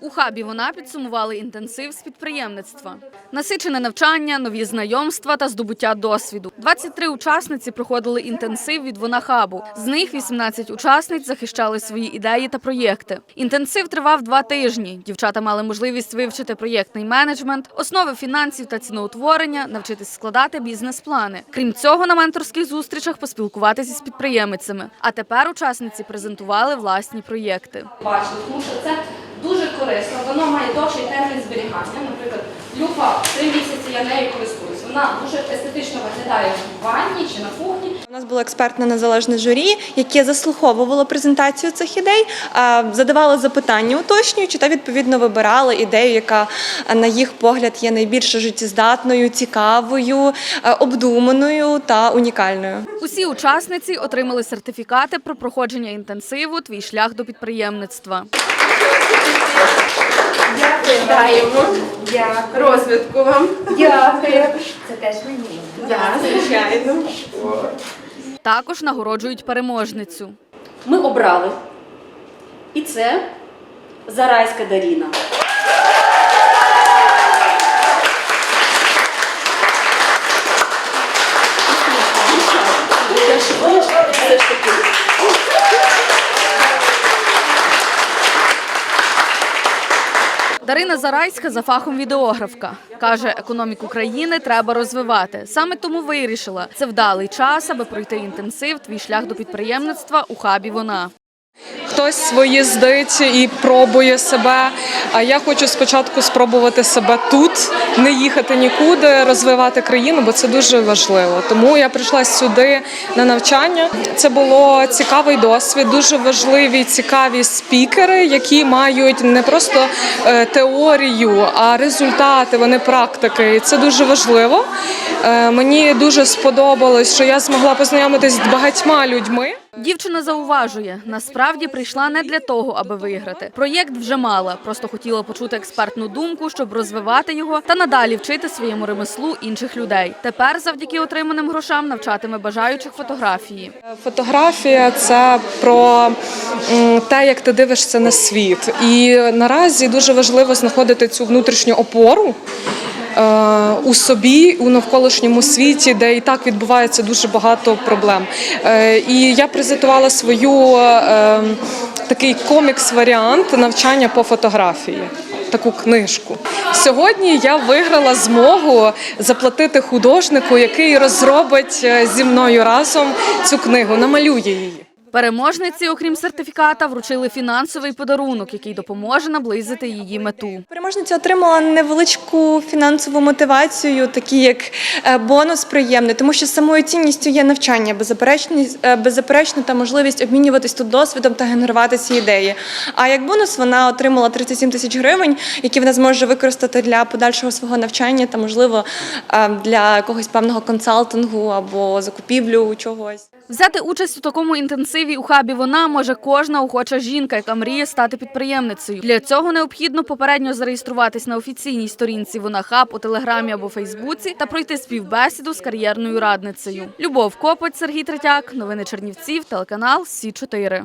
У хабі вона підсумували інтенсив з підприємництва. Насичене навчання, нові знайомства та здобуття досвіду. 23 учасниці проходили інтенсив від вона хабу. З них 18 учасниць захищали свої ідеї та проєкти. Інтенсив тривав два тижні. Дівчата мали можливість вивчити проєктний менеджмент, основи фінансів та ціноутворення, навчитись складати бізнес-плани. Крім цього, на менторських зустрічах поспілкуватися з підприємицями. А тепер учасниці презентували власні проєкти. бачили, тому що це дуже корисно, воно має довший термін зберігання. Наприклад, люпа три місяці я нею користуюсь. Вона дуже естетично виглядає в ванні чи на кухні. У нас було експертне незалежне журі, яке заслуховувало презентацію цих ідей, задавало запитання уточнюючи та відповідно вибирало ідею, яка на їх погляд є найбільш життєздатною, цікавою, обдуманою та унікальною. Усі учасниці отримали сертифікати про проходження інтенсиву Твій шлях до підприємництва. Даємо розвитку вам. Дякую. Це теж мені. Так, звичайно. Також нагороджують переможницю. ми обрали. І це Зарайська Даріна. Дарина Зарайська за фахом відеографка. Каже, економіку країни треба розвивати. Саме тому вирішила, це вдалий час, аби пройти інтенсив Твій шлях до підприємництва у хабі вона. Хтось виїздить і пробує себе. А я хочу спочатку спробувати себе тут, не їхати нікуди, розвивати країну, бо це дуже важливо. Тому я прийшла сюди на навчання. Це було цікавий досвід, дуже важливі, цікаві спікери, які мають не просто е, теорію, а результати, вони практики. І це дуже важливо. Е, Мені дуже сподобалось, що я змогла познайомитись з багатьма людьми. Дівчина зауважує, насправді прийшла не для того, аби виграти. Проєкт вже мала, просто хотіла почути експертну думку, щоб розвивати його та надалі вчити своєму ремеслу інших людей. Тепер, завдяки отриманим грошам, навчатиме бажаючих фотографії. Фотографія це про те, як ти дивишся на світ. І наразі дуже важливо знаходити цю внутрішню опору. Е, У собі, у навколишньому світі, де і так відбувається дуже багато проблем. Е, І я презентувала свою е, такий комікс-варіант навчання по фотографії. Таку книжку сьогодні я виграла змогу заплатити художнику, який розробить зі мною разом цю книгу, намалює її. Переможниці, окрім сертифіката, вручили фінансовий подарунок, який допоможе наблизити її мету. Переможниця отримала невеличку фінансову мотивацію, такий як е, бонус приємний, тому що самою цінністю є навчання, беззаперечність- е, беззаперечно та можливість обмінюватись тут досвідом та генерувати ці ідеї. А як бонус вона отримала 37 тисяч гривень, які вона зможе використати для подальшого свого навчання та, можливо, е, для якогось певного консалтингу або закупівлю чогось. Взяти участь у такому інтенсиві у хабі вона може кожна охоча жінка, яка мріє стати підприємницею. Для цього необхідно попередньо зареєструватись на офіційній сторінці Вона Хаб у телеграмі або Фейсбуці та пройти співбесіду з кар'єрною радницею. Любов Копоть, Сергій Третяк, новини Чернівців, телеканал Сі 4